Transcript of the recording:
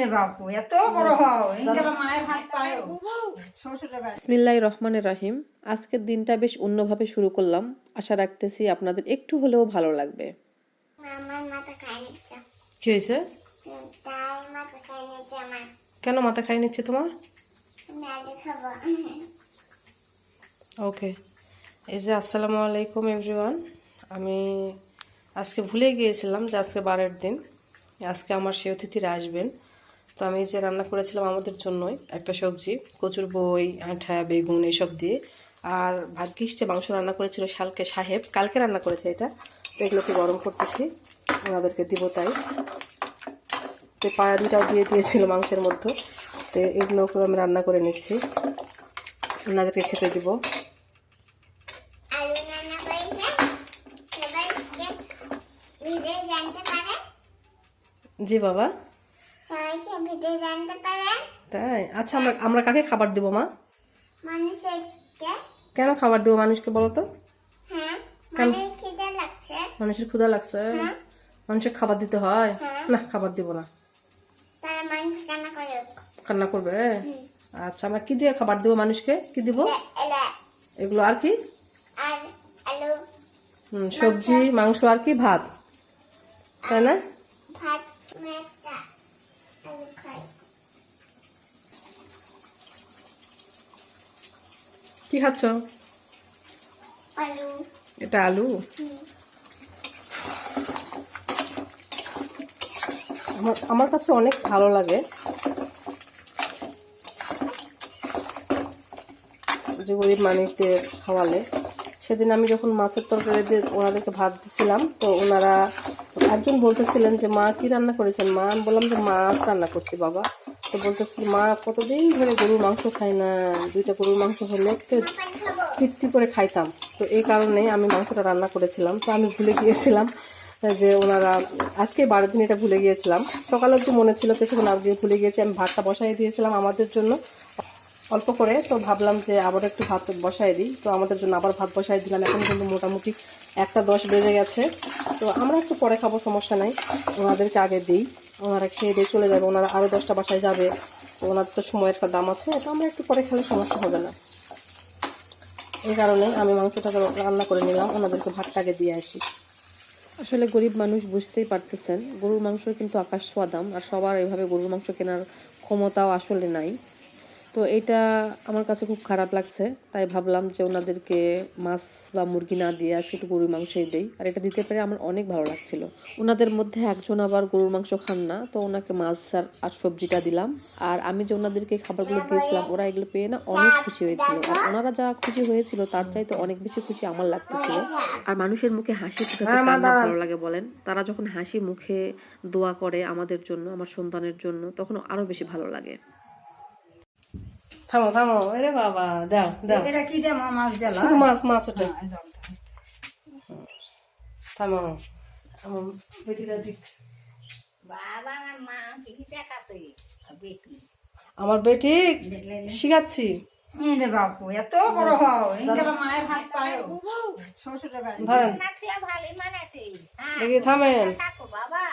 রে বাপু এত বড় হও মায়ের হাত পায় বিসমিল্লাহ রহমানের রাহিম। আজকের দিনটা বেশ অন্যভাবে শুরু করলাম। আশা রাখতেছি আপনাদের একটু হলেও ভালো লাগবে। আমার মাথা খাই নিচ্ছে। কি হয়েছে? তাই মাথা খাই নিচ্ছে আমার। কেন মাথা খাই নিচ্ছে তোমার? আমি আগে খাব। ওকে। এই যে আসসালামু আলাইকুম এভরিওয়ান আমি আজকে ভুলে গিয়েছিলাম যে আজকে বারের দিন। আজকে আমার সে অতিথিরা আসবেন। তো আমি যে রান্না করেছিলাম আমাদের জন্যই একটা সবজি কচুর বই আঠা বেগুন এসব দিয়ে। আর ভাগ্যিস যে মাংস রান্না করেছিল শালকে সাহেব কালকে রান্না করেছে এটা। তো এগুলোকে গরম করতেছি ওনাদেরকে দিব তাই। তো পায়া দুটাও দিয়ে দিয়েছিল মাংসের মধ্যে। তো এগুলোকে আমি রান্না করে নিচ্ছি। ওনাদেরকে খেতে দিব। জি বাবা। সবাইকে ভিডিও জানতে পারে তাই? আচ্ছা আমরা আমরা কাকে খাবার দেবো মা? মানুষকে কেন খাবার দেবো মানুষকে বলো তো? হ্যাঁ মানে খিদে লাগছে। মানুষের ক্ষুধা লাগছে? মানুষের খাবার দিতে হয়? না খাবার দিব না। তারা মানুষ কান্না করে। কান্না করবে? আচ্ছা আমরা কি দিয়ে খাবার দেবো মানুষকে? কি দিব? এগুলো আর কি? আর আলু। সবজি মাংস। আর কি? ভাত। তাই না? ভাত কি খাচ্ছ? আলু। এটা আলু? আমার আমার কাছে অনেক ভালো লাগে। যে গরিব মানুষদের খাওয়ালে। সেদিন আমি যখন মাছের তরকারি দিয়ে ওনাদেরকে ভাত দিছিলাম, তো ওনারা একজন বলতেছিলেন যে, মা, কি রান্না করেছেন? মা, আমি বললাম যে, মাছ রান্না করছি, বাবা। তো বলতেছি মা, কতদিন ধরে গরুর মাংস খাই না, দুইটা গরুর মাংস হলে একটু তৃপ্তি করে খাইতাম। তো এই কারণে আমি মাংসটা রান্না করেছিলাম। তো আমি ভুলে গিয়েছিলাম যে, ওনারা, আজকে বারো দিন এটা ভুলে গিয়েছিলাম। সকালে একটু মনে ছিল, কিছুক্ষণ আগে ভুলে গিয়েছি, আমি ভাতটা বসাই দিয়েছিলাম আমাদের জন্য। অল্প করে, তো ভাবলাম যে আবার একটু ভাত বসাই দিই। তো আমাদের জন্য আবার ভাত বসাই দিলাম। এখন কিন্তু মোটামুটি একটা দশ বেজে গেছে। তো আমরা একটু পরে খাব, সমস্যা নাই। ওনাদেরকে আগে দিই। ওনারা খেয়ে দিয়ে চলে যাবে। ওনারা আরও দশটা বাসায় যাবে। তো ওনাদের তো সময়ের একটা দাম আছে। তো আমরা একটু পরে খেলে সমস্যা হবে না। এই কারণে আমি মাংসটাকে রান্না করে নিলাম। ওনাদেরকে ভাতটাকে দিয়ে আসি। আসলে গরিব মানুষ বুঝতেই পারতেছেন, গরুর মাংস কিন্তু আকাশ সোয়া দাম। আর সবার এভাবে গরুর মাংস কেনার ক্ষমতাও আসলে নাই। তো এটা আমার কাছে খুব খারাপ লাগছে। তাই ভাবলাম যে ওনাদেরকে মাছ বা মুরগি না দিয়ে আজকে একটু গরুর মাংসই দেই। আর এটা দিতে পেরে আমার অনেক ভালো লাগছিল। ওনাদের মধ্যে একজন আবার গরুর মাংস খান না তো ওনাকে মাছ আর আর সবজিটা দিলাম। আর আমি যে ওনাদেরকে খাবারগুলো দিয়েছিলাম ওরা এগুলো পেয়ে না অনেক খুশি হয়েছিল। আর ওনারা যা খুশি হয়েছিল তার চাইতে অনেক বেশি খুশি আমার লাগতেছিল। আর মানুষের মুখে হাসি ফুটাতে কার ভালো লাগে বলেন? তারা যখন হাসি মুখে দোয়া করে আমাদের জন্য আমার সন্তানের জন্য তখন আরও বেশি ভালো লাগে। থামো থামো। আরে বাবা দাও দাও। এটা কি দে মা মাছ দিলা শুধু মাছ মাছ ওটা। থামো। আমার বেটিরা দিক। বাবা আমার মা কি দেখাছে বেটি? আমার বেটি শিখাচ্ছি। রে বাপু এত বড় হও। মায়ের হাত পায়। শ্বশুরের বাড়ি ধরেন মানাছে হ্যাঁ দেখি থামেন। থাকো বাবা।